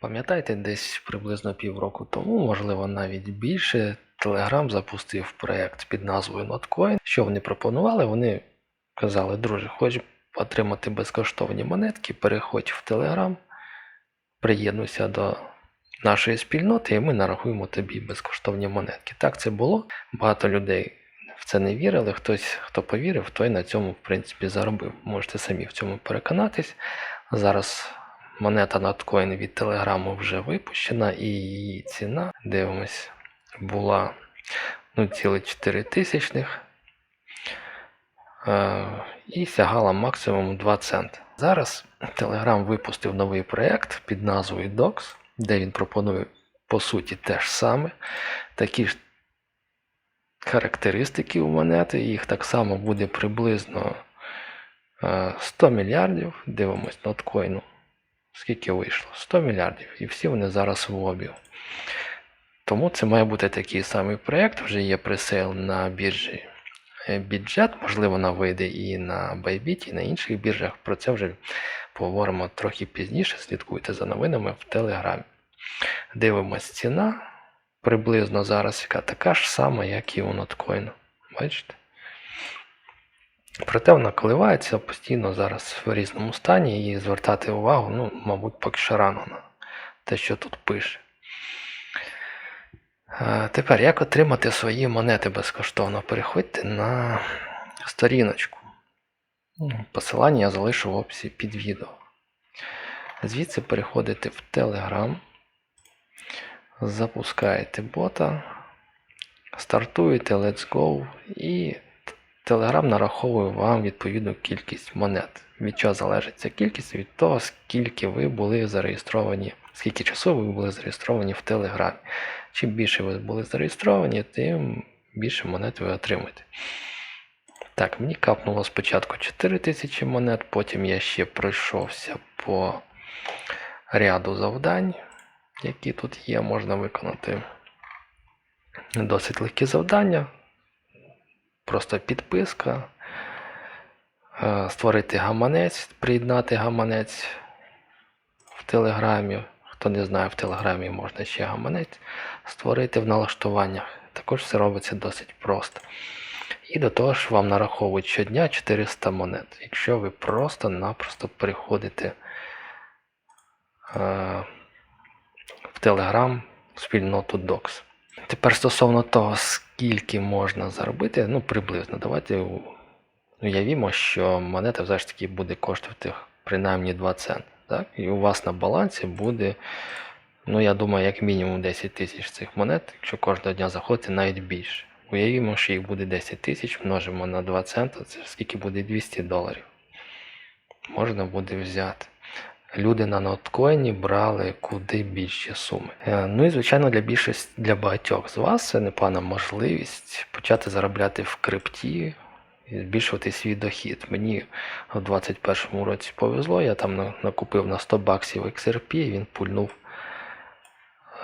Пам'ятаєте, десь приблизно півроку тому, можливо, навіть більше, Telegram запустив проект під назвою Notcoin. Що вони пропонували? Вони казали, друже, хочеш отримати безкоштовні монетки, переходь в Telegram, приєднуйся до нашої спільноти, і ми нарахуємо тобі безкоштовні монетки. Так це було. Багато людей в це не вірили. Хтось, хто повірив, той на цьому, в принципі, заробив. Можете самі в цьому переконатись. Зараз монета Notcoin від Телеграму вже випущена, і її ціна, дивимось, була 0,4 тисячних е, і сягала максимум 2 цента. Зараз Telegram випустив новий проєкт під назвою Docs, де він пропонує по суті те ж саме, такі ж характеристики у монети, їх так само буде приблизно е, 100 мільярдів. Дивимось ноткоїну. Скільки вийшло? 100 мільярдів. І всі вони зараз в обіг. Тому це має бути такий самий проєкт. Вже є пресейл на біржі е, бюджет, можливо, вона вийде і на Bybit, і на інших біржах. Про це вже поговоримо трохи пізніше. Слідкуйте за новинами в Телеграмі. Дивимось ціна. Приблизно зараз яка така ж сама, як і у ноткоїну. Бачите? Проте вона коливається постійно зараз в різному стані і звертати увагу, ну, мабуть, поки що рано на те, що тут пише. Е, Тепер, як отримати свої монети безкоштовно? Переходьте на сторіночку. Ну, Посилання я залишу в описі під відео. Звідси переходите в Telegram, запускаєте бота, стартуєте Let's Go і Telegram нараховує вам відповідну кількість монет. Від чого залежить ця кількість? Від того, скільки ви були зареєстровані, скільки часу ви були зареєстровані в Телеграмі. Чим більше ви були зареєстровані, тим більше монет ви отримаєте. Так, мені капнуло спочатку 4000 монет, потім я ще пройшовся по ряду завдань, які тут є, можна виконати досить легкі завдання. Просто підписка, е, створити гаманець, приєднати гаманець в Телеграмі. Хто не знає, в Телеграмі можна ще гаманець створити в налаштуваннях. Також все робиться досить просто. І до того ж вам нараховують щодня 400 монет. Якщо ви просто-напросто переходите е, в Telegram спільноту Docs. Тепер стосовно того, скільки можна заробити, ну приблизно, давайте уявімо, що монета все ж таки буде коштувати принаймні 2 цент. Так? І у вас на балансі буде, ну я думаю, як мінімум 10 тисяч цих монет, якщо кожного дня заходити навіть більше. Уявімо, що їх буде 10 тисяч, множимо на 2 цента, це скільки буде 200 доларів. Можна буде взяти. Люди на ноткоїні брали куди більші суми. Е, Ну і звичайно, для більшості для багатьох з вас це непогана можливість почати заробляти в крипті і збільшувати свій дохід. Мені в 2021 році повезло, я там накупив на 100 баксів XRP, і він пульнув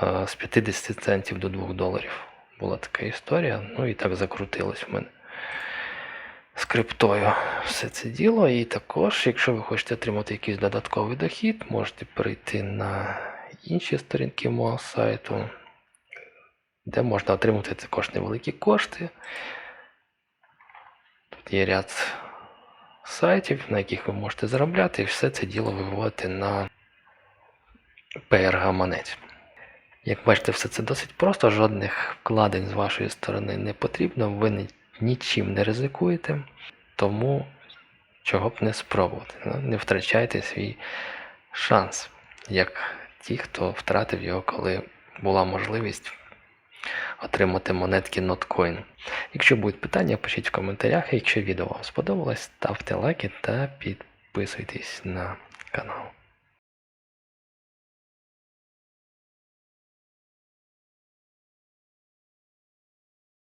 е, з 50 центів до 2 доларів. Була така історія, ну і так закрутилось в мене з криптою все це діло. І також, якщо ви хочете отримати якийсь додатковий дохід, можете перейти на інші сторінки мого сайту, де можна отримати також невеликі кошти. Тут є ряд сайтів, на яких ви можете заробляти, і все це діло виводити на PR-гаманець. Як бачите, все це досить просто, жодних вкладень з вашої сторони не потрібно, ви нічим не ризикуєте, тому чого б не спробувати. ну, Не втрачайте свій шанс, як ті, хто втратив його, коли була можливість отримати монетки Notcoin. Якщо будуть питання, пишіть в коментарях. Якщо відео вам сподобалось, ставте лайки та підписуйтесь на канал.